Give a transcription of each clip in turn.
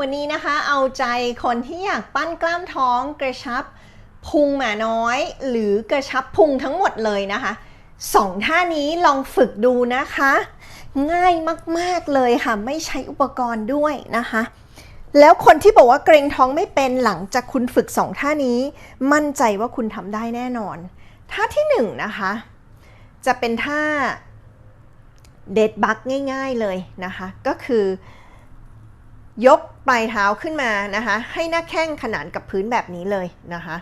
วันนี้นะคะเอาใจคนที่อยากปั้นกล้ามท้องกระชับพุงหมาน้อย หรือกระชับพุงทั้งหมดเลยนะคะสองท่านี้ลองฝึกดูนะคะ ง่ายมาก ๆ เลยค่ะ ไม่ใช้อุปกรณ์ด้วยนะคะ แล้วคนที่บอกว่าเกรงท้องไม่เป็นหลังจากคุณฝึกสองท่านี้ มั่นใจว่าคุณทำได้แน่นอนท่าที่หนึ่งนะคะ จะเป็นท่าเดดบักง่าย ๆเลยนะคะ ก็คือ ยกปลายเท้าขึ้นมานะคะให้หน้าแข้งขนานกับพื้นแบบนี้เลยนะคะ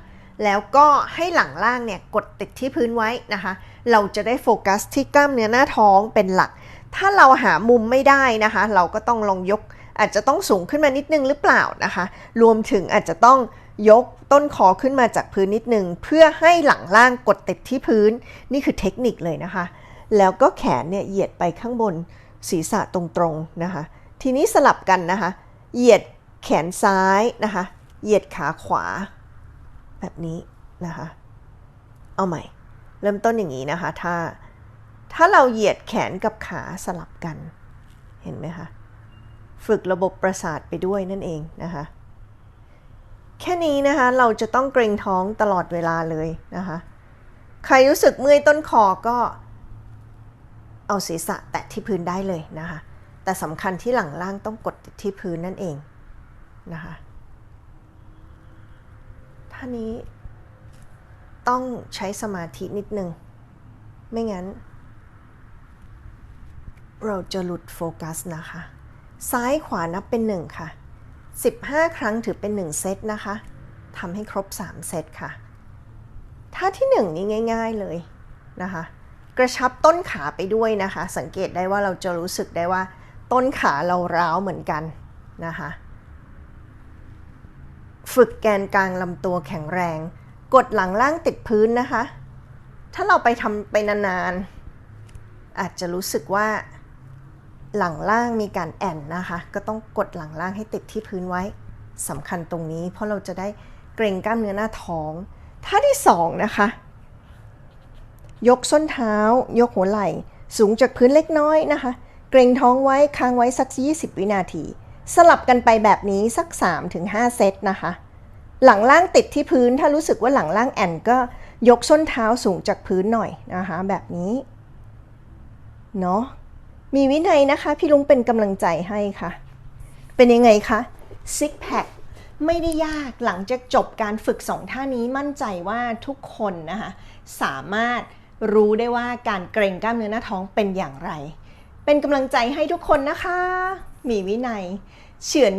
แล้วก็ให้หลังล่างเนี่ยกดติดที่พื้นไว้นะคะ เราจะได้โฟกัสที่กล้ามเนื้อหน้าท้องเป็นหลัก ถ้าเราหามุมไม่ได้นะคะ เราก็ต้องลองยกอาจจะต้องสูงขึ้นมานิดนึงหรือเปล่านะคะ รวมถึงอาจจะต้องยกต้นคอขึ้นมาจากพื้นนิดนึง เพื่อให้หลังล่างกดติดที่พื้นนี่คือเทคนิคเลยนะคะ แล้วก็แขนเนี่ยเหยียดไปข้างบนศีรษะตรงๆนะคะ ทีนี้สลับกันนะคะ เหยียดแขนซ้ายนะคะ เหยียดขาขวา แบบนี้นะคะ เอาใหม่ เริ่มต้นอย่างนี้นะคะ ถ้า ถ้าเราเหยียดแขนกับขาสลับกัน เห็นไหมคะ ฝึกระบบประสาทไปด้วยนั่นเองนะคะ แค่นี้นะคะ เราจะต้องเกรงท้องตลอดเวลาเลยนะคะ ใครรู้สึกเมื่อยต้นคอก็เอาศีรษะแตะที่พื้นได้เลยนะคะ แต่สำคัญที่หลังล่างต้องกดที่พื้นนั่นเองนะคะท่านี้ต้องใช้สมาธินิดนึง ไม่งั้น เราจะหลุดโฟกัสนะคะ ซ้ายขวานับเป็นหนึ่งค่ะ 15 ครั้งถือเป็น 1 เซตนะคะทำให้ครบ 3 เซตค่ะท่าที่ 1 นี่ง่าย ๆเลยนะคะ กระชับต้นขาไปด้วยนะคะ สังเกตได้ว่าเราจะรู้สึกได้ว่า ต้นขาเราร้าวเหมือนกันนะคะฝึกแกนกลางลำตัวแข็งแรง กดหลังล่างติดพื้นนะคะ ถ้าเราไปทำไปนานๆ อาจจะรู้สึกว่าหลังล่างมีการแอนนะคะ ก็ต้องกดหลังล่างให้ติดที่พื้นไว้สำคัญตรงนี้ เพราะเราจะได้เกรงกล้ามเนื้อหน้าท้องท่าที่สองนะคะ ยกส้นเท้า ยกหัวไหล่ สูงจากพื้นเล็กน้อยนะคะ เกรงท้องไว้ค้างไว้สัก 20 วินาที สลับกันไปแบบนี้สัก 3-5 เซตนะคะ หลังล่างติดที่พื้นถ้ารู้สึกว่าหลังล่างแอนก็ยกส้นเท้าสูงจากพื้นหน่อยนะคะ แบบนี้เนาะมีวินัยนะคะ พี่ลุงเป็นกำลังใจให้ค่ะ เป็นยังไงคะซิกแพคไม่ได้ยากหลังจากจบการฝึกสองท่านี้มั่นใจว่าทุกคนนะคะ สามารถรู้ได้ว่าการเกรงกล้ามเนื้อหน้าท้องเป็นอย่างไร เป็นกำลังใจให้ทุกคนนะคะ มีวินัย เฉือน